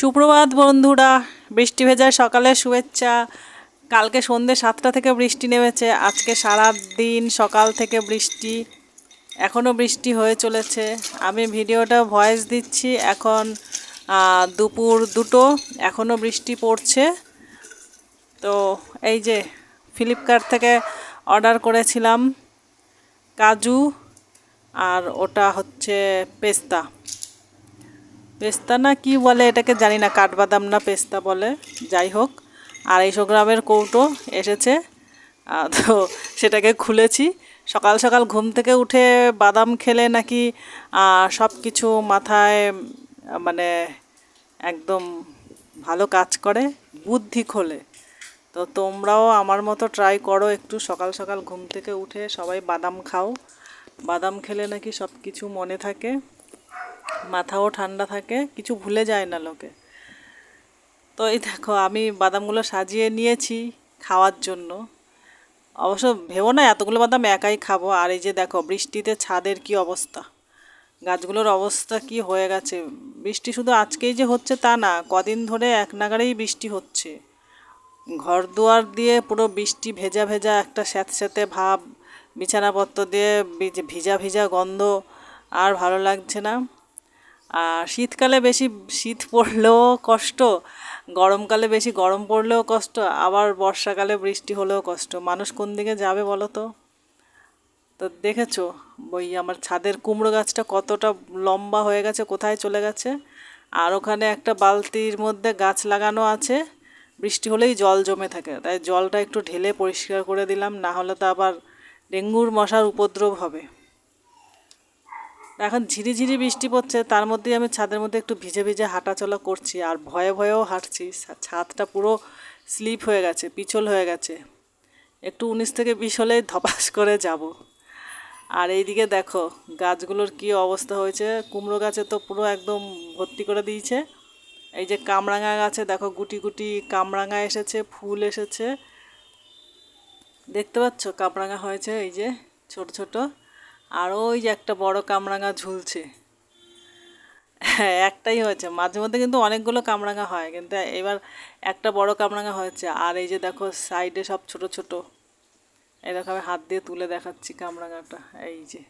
সুপ্রভাত বন্ধুরা, বৃষ্টি ভেজা সকালে শুভেচ্ছা। কালকে সন্ধ্যে সাতটা থেকে বৃষ্টি নেমেছে, আজকে সারা দিন সকাল থেকে বৃষ্টি। এখনও বৃষ্টি হয়ে চলেছে। আমি ভিডিওটা ভয়েস দিচ্ছি, এখন দুপুর দুটো এখনও বৃষ্টি পড়ছে। তো এই যে ফ্লিপকার্ট থেকে অর্ডার করেছিলাম কাজু, আর ওটা হচ্ছে পেস্তা। পেস্তা না কি বলে এটাকে জানি না, কাঠবাদাম না পেস্তা বলে, যাই হোক। আড়াইশো গ্রামের কৌটো এসেছে। তো সেটাকে খুলেছি। সকাল সকাল ঘুম থেকে উঠে বাদাম খেলে নাকি সব কিছু মাথায় মানে একদম ভালো কাজ করে, বুদ্ধি খোলে। তো তোমরাও আমার মতো ট্রাই করো একটু সকাল সকাল ঘুম থেকে উঠে সবাই বাদাম খাও। বাদাম খেলে নাকি সব কিছু মনে থাকে। মাথাও ঠান্ডা থাকে, কিছু ভুলে যায় না লোকে। তো এই দেখো, আমি বাদামগুলো সাজিয়ে নিয়েছি খাওয়ার জন্য। অবশ্য ভেবো না, এতগুলো বাদাম একাই খাব। আর এই যে দেখো, বৃষ্টিতে ছাদের কি অবস্থা? গাছগুলোর অবস্থা কি হয়ে গেছে? বৃষ্টি শুধু আজকেই যে হচ্ছে তা না, কদিন ধরে এক নাগারেই বৃষ্টি হচ্ছে। ঘর দুয়ার দিয়ে পুরো বৃষ্টি ভেজা ভেজা একটা স্যাঁতস্যাঁতে ভাব, বিছানাপত্র দিয়ে ভিজা ভিজা গন্ধ, আর ভালো লাগছে না। শীতকালে বেশি শীত পড়লেও কষ্ট, গরমকালে বেশি গরম পড়লেও কষ্ট, আবার বর্ষাকালে বৃষ্টি হলেও কষ্ট। মানুষ কোন দিকে যাবে বলো তো? তো দেখেছ, ওই আমার ছাদের কুমড়ো গাছটা কতটা লম্বা হয়ে গেছে, কোথায় চলে গেছে? আর ওখানে একটা বালতির মধ্যে গাছ লাগানো আছে। বৃষ্টি হলেই জল জমে থাকে, তাই জলটা একটু ঢেলে পরিষ্কার করে দিলাম, না হলে তো আবার ডেঙ্গুর মশার উপদ্রব হবে। এখন ঝিরিঝিরি বৃষ্টি পড়ছে, তার মধ্যেই আমি ছাদের মধ্যে একটু ভিজে ভিজে হাঁটাচলা করছি আর ভয়ে ভয়েও হাঁটছি। ছাদটা পুরো স্লিপ হয়ে গেছে, পিছল হয়ে গেছে। একটু উনিশ থেকে বিশ হলেই ধপাস করে যাব। আর এইদিকে দেখো, গাছগুলোর কি অবস্থা হয়েছে। কুমড়ো গাছে তো পুরো একদম ভর্তি করে দিয়েছে। এই যে কামরাঙা গাছে দেখো, গুটি গুটি কামরাঙা এসেছে, ফুল এসেছে। দেখতে পাচ্ছ কামরাঙা হয়েছে, এই যে ছোট ছোট। আর ওই যে একটা বড় কামরাঙা ঝুলছে। হ্যাঁ একটাই হয়েছে। মাঝে মধ্যে কিন্তু অনেকগুলো কামরাঙা হয়, কিন্তু এবার একটা বড় কামরাঙা হয়েছে। আর এই যে দেখো, সাইডে সব ছোট ছোট। দেখো আমি হাত দিয়ে তুলে দেখাচ্ছি কামরাঙাটা। এই যে,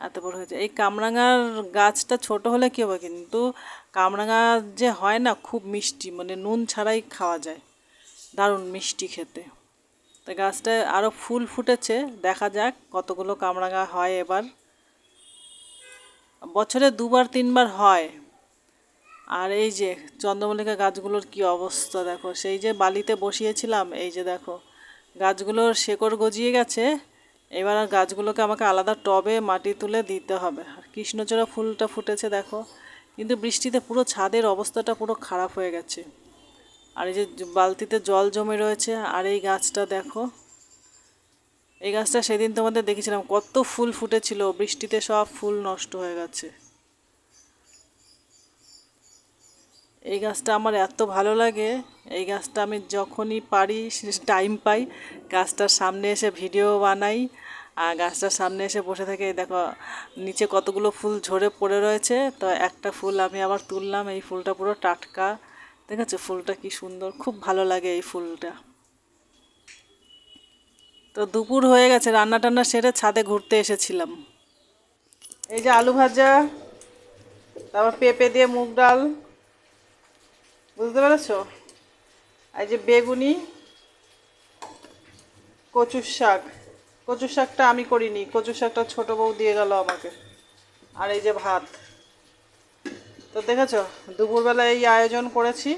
এত বড় হয়েছে। এই কামরাঙার গাছটা ছোট হলে কী হবে? কিন্তু কামরাঙা যে হয় না, খুব মিষ্টি। মানে নুন ছাড়াই খাওয়া যায়। দারুণ মিষ্টি খেতে। তো গাছটায় আরও ফুল ফুটেছে, দেখা যাক কতগুলো কামরাঙা হয় এবার। বছরে দুবার, তিনবার হয়। আর এই যে চন্দ্রমল্লিকা গাছগুলোর কি অবস্থা দেখো, সেই যে বালিতে বসিয়েছিলাম, এই যে দেখো, গাছগুলোর শেকড় গজিয়ে গেছে। এবার আর গাছগুলোকে আমাকে আলাদা টবে, মাটি তুলে দিতে হবে। আর কৃষ্ণচূড়া ফুলটা ফুটেছে দেখো, কিন্তু বৃষ্টিতে পুরো ছাদের অবস্থাটা পুরো খারাপ হয়ে গেছে। আর এই যে বালতিতে জল জমে রয়েছে, আর এই গাছটা দেখো। এই গাছটা সেদিন তোমাদের দেখেছিলাম, কত ফুল ফুটেছিল, বৃষ্টিতে সব ফুল নষ্ট হয়ে গেছে। এই গাছটা আমার এত ভালো লাগে, এই গাছটা আমি যখনই পারি টাইম পাই, গাছটার সামনে এসে ভিডিও বানাই, আর গাছটার সামনে এসে বসে থাকে দেখো, নিচে কতগুলো ফুল ঝরে পড়ে রয়েছে, তো একটা ফুল আমি আবার তুললাম, এই ফুলটা পুরো টাটকা। দেখেছ ফুলটা কি সুন্দর, খুব ভালো লাগে এই ফুলটা। তো দুপুর হয়ে গেছে, রান্না টান্না সেরে ছাদে ঘুরতে এসেছিলাম। এই যে আলু ভাজা, তারপর পেঁপে দিয়ে মুগ ডাল, বুঝতে পেরেছ? এই যে বেগুনি, কচুর শাক। কচুর শাকটা আমি করিনি, কচুর শাকটা ছোটো বউ দিয়ে গেল আমাকে। আর এই যে ভাত। তো দেখেছ দুপুরবেলা এই আয়োজন করেছি।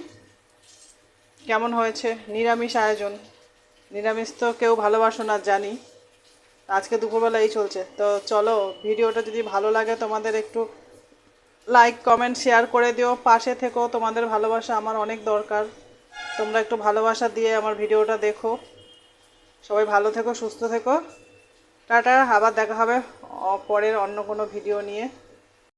কেমন হয়েছে? নিরামিষ আয়োজন। নিরামিষ তো কেউ ভালোবাসো না, জানি। আজকে দুপুরবেলা এই চলছে। তো চলো, ভিডিওটা যদি ভালো লাগে তোমাদের একটু লাইক কমেন্ট শেয়ার করে দিও। পাশে থেকো, তোমাদের ভালোবাসা আমার অনেক দরকার। তোমরা একটু ভালোবাসা দিয়ে আমার ভিডিওটা দেখো। সবাই ভালো থেকো, সুস্থ থেকো। টাটা, আবার দেখা হবে পরের অন্য কোনো ভিডিও নিয়ে।